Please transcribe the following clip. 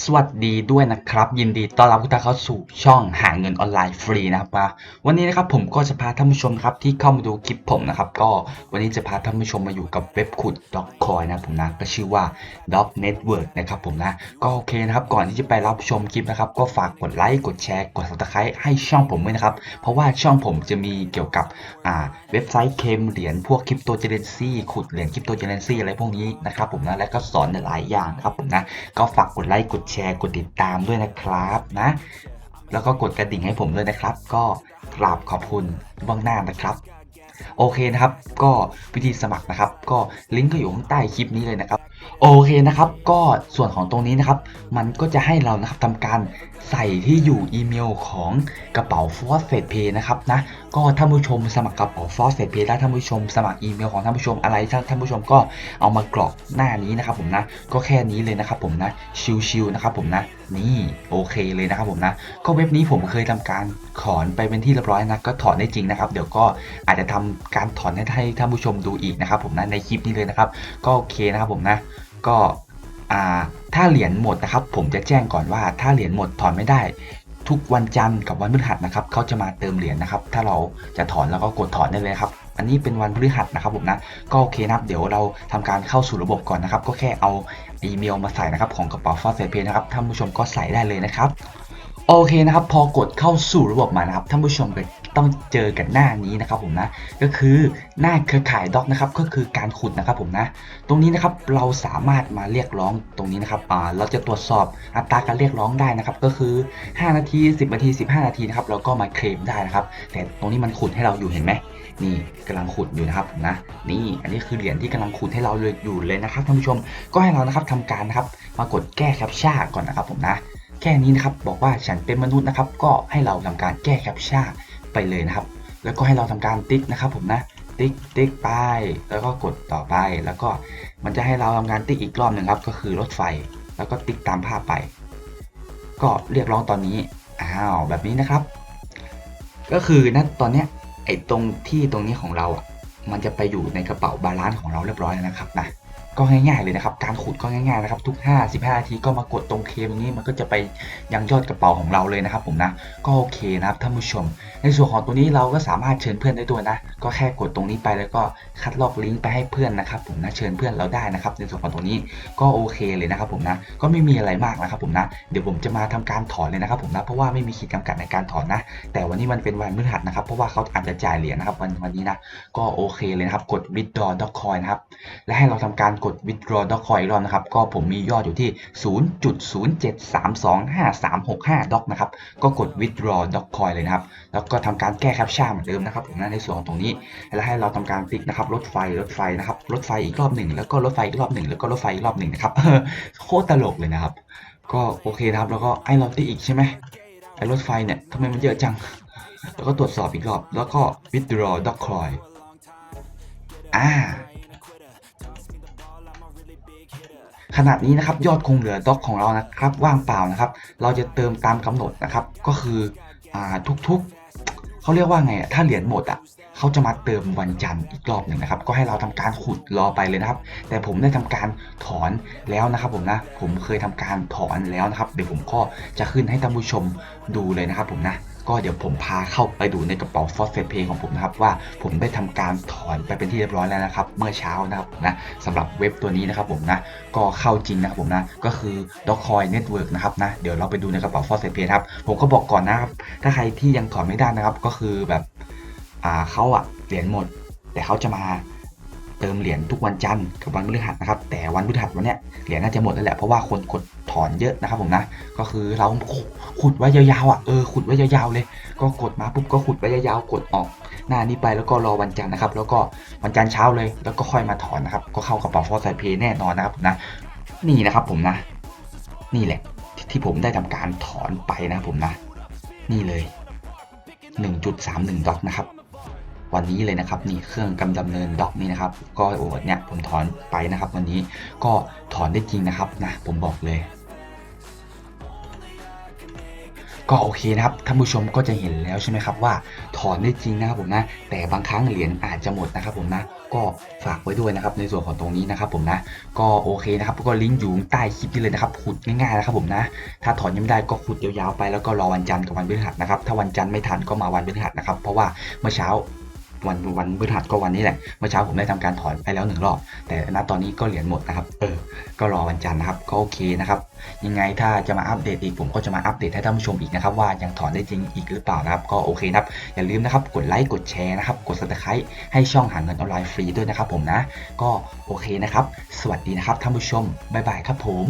สวัสดีด้วยนะครับ ยินดีต้อนรับทุกท่านเข้าสู่ช่องหาเงินออนไลน์ฟรีนะครับวันนี้นะครับผมก็จะพาท่านผู้ชมครับที่เข้ามาดูคลิปผมนะครับ ก็วันนี้จะพาท่านผู้ชมมาอยู่กับเว็บขุดด็อกคอยนะผมนะก็ชื่อว่า Doc Network นะครับผมนะก็โอเคนะครับก่อนที่จะไปรับชมคลิปนะครับ ก็ฝากกดไลค์กดแชร์กด subscribe ให้ช่องผมด้วยนะครับ เพราะว่าช่องผมจะมีเกี่ยวกับอ่าเว็บไซต์เคมเหรียญพวกคริปโตเจเนซี่ขุดเหรียญคริปโตเจเนซี่อะไรพวกนี้นะครับผมนะและก็สอนหลายอย่างนะครับผมนะก็ฝากกดไลค์กดแชร์กดติดตามด้วยนะครับนะ แล้วก็กดกระดิ่งให้ผมด้วยนะครับ ก็กราบขอบคุณเบ้างหน้านะครับ โอเคนะครับ ก็วิธีสมัครนะครับ ก็ลิงก์ก็อยู่ข้างใต้คลิปนี้เลยนะครับ โอเคนะครับ ก็ส่วนของตรงนี้นะครับ มันก็จะให้เรานะครับทำการใส่ที่อยู่อีเมลของกระเป๋า f o r c e p a y นะครับนะ ก็ท่านผู้ชมสมัครกระเป๋า f o r c e p a y ได้ท่านผู้ชมสมัครอีเมลของท่านผู้ชมอะไรท่านท่านผู้ชมก็เอามากรอกหน้านี้นะครับผมนะ ก็แค่นี้เลยนะครับผมนะ ชิวๆนะครับผมนะ นี่โอเคเลยนะครับผมนะ ก็เว็บนี้ผมเคยทำการถอนไปเป็นที่เรียบร้อยนะ ก็ถอนได้จริงนะครับ เดี๋ยวก็อาจจะทำการถอนให้ท่านผู้ชมดูอีกนะครับผมนะในคลิปนี้เลยนะครับ ก็โอเคนะครับผมนะ ก็ถ้าเหรียญหมดนะครับ ผมจะแจ้งก่อนว่าถ้าเหรียญหมดถอนไม่ได้ ทุกวันจันทร์กับวันพฤหัสนะครับเขาจะมาเติมเหรียญนะครับ ถ้าเราจะถอนแล้วก็กดถอนได้เลยครับอันนี้เป็นวันพฤหัสนะครับผมนะก็โอเคนะครับเดี๋ยวเราทำการเข้าสู่ระบบก่อนนะครับ ก็แค่เอาอีเมลมาใส่นะครับของกระเป๋าฟอสเซเพนะครับท่านผู้ชมก็ใส่ได้เลยนะครับโอเคนะครับ พอกดเข้าสู่ระบบมานะครับท่านผู้ชมก็ ต้องเจอกันหน้านี้นะครับผมนะก็คือหน้าเครือข่ายด็อกนะครับก็คือการขุดนะครับผมนะตรงนี้นะครับเราสามารถมาเรียกร้องตรงนี้นะครับเราจะตรวจสอบอัตราการเรียกร้องได้นะครับก็คือ 5 นาที 10 นาที 15 นาทีนะครับเราก็มาเคลมได้นะครับแต่ตรงนี้มันขุดให้เราอยู่เห็นไหมนี่กำลังขุดอยู่นะครับผมนะนี่อันนี้คือเหรียญที่กำลังขุดให้เราเลยอยู่เลยนะครับท่านผู้ชมก็ให้เรานะครับทำการนะครับมากดแก้แคปชั่นก่อนนะครับผมนะแค่นี้นะครับบอกว่าฉันเป็นมนุษย์นะครับก็ให้เราทำการแก้แคปชั่น ไปเลยนะครับ แล้วก็ให้เราทำการติ๊กนะครับ ผมนะ ติ๊กติ๊กไป แล้วก็กดต่อไป แล้วก็มันจะให้เราทำการติ๊กอีกรอบหนึ่งครับ ก็คือรถไฟ แล้วก็ติ๊กตามภาพไป ก็เรียกร้องตอนนี้ อ้าว แบบนี้นะครับ ก็คือณตอนเนี้ยไอ้ตรงที่ตรงนี้ของเราอะ มันจะไปอยู่ในกระเป๋าบาลานซ์ของเราเรียบร้อยแล้วนะครับนะ ก็ง่ายๆเลยนะครับ การขุดก็ง่ายๆนะครับ ทุก 5 15นาทีก็มากดตรงเคมตรงนี้มันก็จะไปยังยอดกระเป๋าของเราเลยนะครับ ผมนะ ก็โอเคนะครับท่านผู้ชม ในส่วนของตัวนี้เราก็สามารถเชิญเพื่อนได้ด้วยนะ ก็แค่กดตรงนี้ไปแล้วก็คัดลอกลิงก์ไปให้เพื่อนนะครับ ผมนะเชิญเพื่อนเราได้นะครับ ในส่วนของตรงนี้ก็โอเคเลยนะครับ ผมนะ ก็ไม่มีอะไรมากนะครับ ผมนะ เดี๋ยวผมจะมาทำการถอนเลยนะครับ ผมนะ เพราะว่าไม่มีขีดจำกัดในการถอนนะ แต่วันนี้มันเป็นวันพฤหัสนะครับ เพราะว่าเขาอาจจะจ่ายเหรียญนะครับวันวันนี้นะ ก็โอเคเลยนะครับ กด withdraw doc coin นะครับ และให้เราทำการกด withdraw doc coin อีกรอบนะครับ ก็ผมมียอดอยู่ที่ 0.07325365 doc นะครับ ก็กด withdraw doc coin เลยนะครับ แล้วก็ทำการแก้แคปชั่นเหมือนเดิมนะครับผมนะในส่วนของตรงนี้ แล้วให้เราทำการติ๊กนะครับรถไฟรถไฟนะครับรถไฟอีกรอบหนึ่งแล้วก็รถไฟอีกรอบหนึ่งแล้วก็รถไฟอีกรอบหนึ่งนะครับโคตรตลกเลยนะครับ ก็โอเคนะครับแล้วก็ให้เราติ๊กอีกใช่ไหมไอ้รถไฟเนี่ยทำไมมันเยอะจัง แล้วก็ตรวจสอบอีกรอบ แล้วก็ withdraw doc coin อ่า ขนาดนี้นะครับยอดคงเหลือด็อกของเรานะครับว่างเปล่านะครับ เราจะเติมตามกำหนดนะครับ ก็คืออ่าทุกๆเขาเรียกว่าไงถ้าเหรียญหมดอะเขาจะมาเติมวันจันทร์อีกรอบหนึ่งนะครับ ก็ให้เราทำการขุดรอไปเลยนะครับ แต่ผมได้ทำการถอนแล้วนะครับผมนะ ผมเคยทำการถอนแล้วนะครับ เดี๋ยวผมก็จะขึ้นให้ท่านผู้ชมดูเลยนะครับผมนะก็เดี๋ยวผมพาเข้าไปดูในกระเป๋า f o s f a t Pay ของผมนะครับว่าผมได้ทำการถอนไปเป็นที่เรียบร้อยแล้วนะครับ เมื่อเช้านะครับนะสำหรับเว็บตัวนี้นะครับผมนะก็เข้าจริงนะครับผมนะก็คือ Dogecoin Network นะครับนะเดี๋ยวเราไปดูในกระเป๋า f o s f a t Pay นะครับผมก็บอกก่อนนะครับถ้าใครที่ยังถอนไม่ได้นะครับก็คือแบบ เขาอะเหรียญหมด แต่เขาจะมาเติมเหรียญทุกวันจันทร์กับวันพฤหัสนะครับ แต่วันพฤหัสวันเนี้ยเหรียญน่าจะหมดแล้วแหละเพราะว่าคนกดถอนเยอะนะครับผมนะก็คือเราขุดไว้ยาวๆอะเออขุดไว้ยาวๆเลย ก็กดมาปุ๊บก็ขุดไว้ยาวๆกดออกหน้านี้ไปแล้วก็รอวันจันทร์นะครับ แล้วก็วันจันทร์เช้าเลย แล้วก็ค่อยมาถอนนะครับ ก็เข้ากระเป๋าฟอสไซเพย์แน่นอนนะครับผมนะนี่นะครับผมนะ นี่แหละที่ที่ผมได้ทำการถอนไปนะครับผมนะ นี่เลย 1.31ดอกนะครับ วันนี้เลยนะครับนี่เครื่องกำดำเนินด็อกนี่นะครับก็โอ้เนี่ยผมถอนไปนะครับ วันนี้ก็ถอนได้จริงนะครับนะผมบอกเลยก็โอเคนะครับท่านผู้ชมก็จะเห็นแล้วใช่ไหมครับว่าถอนได้จริงนะครับผมนะแต่บางครั้งเหรียญอาจจะหมดนะครับผมนะก็ฝากไว้ด้วยนะครับในส่วนของตรงนี้นะครับผมนะก็โอเคนะครับก็ลิงก์อยู่ใต้คลิปนี้เลยนะครับขุดง่ายๆนะครับผมนะ ถ้าถอนยังไม่ได้ก็ขุดยาวๆไปแล้วก็รอวันจันทร์กับวันพฤหัสนะครับถ้าวันจันทร์ไม่ทันก็มาวันพฤหัสนะครับเพราะว่าเมื่อเช้า วันวันพฤหัสก็วันนี้แหละ เมื่อเช้าผมได้ทำการถอนไปแล้วหนึ่งรอบ แต่ณตอนนี้ก็เหรียญหมดนะครับ เออ ก็รอวันจันทร์นะครับ ก็โอเคนะครับ ยังไงถ้าจะมาอัปเดตอีกผมก็จะมาอัปเดตให้ท่านผู้ชมอีกนะครับ ว่ายังถอนได้จริงอีกหรือเปล่านะครับ ก็โอเคนะครับ อย่าลืมนะครับ กดไลค์ กดแชร์นะครับ กด subscribe ให้ช่องหาเงินออนไลน์ฟรีด้วยนะครับผมนะ ก็โอเคนะครับ สวัสดีนะครับท่านผู้ชม บ๊ายบายครับผม